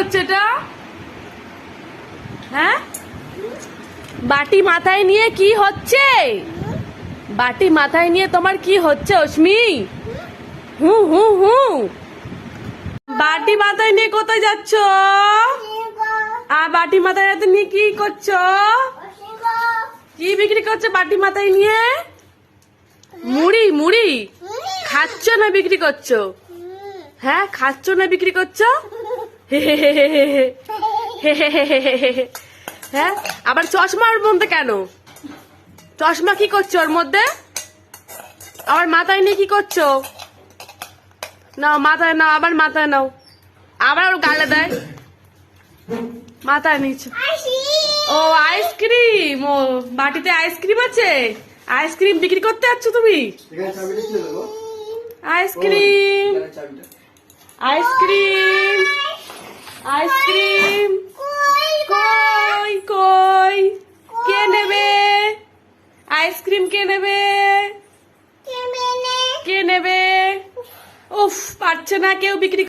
হচ্ছে এটা? হ্যাঁ? বাটি মাথায় নিয়ে কি হচ্ছে? বাটি মাথায় নিয়ে তোমার কি হচ্ছে, অশ্মি? হু হু হু। বাটি মাথায় নিয়ে কোথায় যাচ্ছ? আর বাটি মাথায় নিয়ে কি করছ? কি বিক্রি করছ বাটি মাথায় নিয়ে? মুড়ি মুড়ি? খাচ্ছ না বিক্রি করছ? হ্যাঁ খাচ্ছ না বিক্রি করছ? হ্যাঁ? আবার চশমার মধ্যে কেন? চশমা কি করছ ওর মধ্যে? আবার মাথায় নিয়ে কি করছ? নাও মাথায় নাও আবার মাথায় নাও। আবার ওর গালে দেয়। মাথায় নিচ্ছ ও আইসক্রিম! ও বাটিতে আইসক্রিম আছে? আইসক্রিম বিক্রি করতে যাচ্ছ তুমি? আইসক্রিম! আইসক্রিম! আইসক্রিম কে নেবে কে নেবে উফ পারছে না কেউ বিক্রি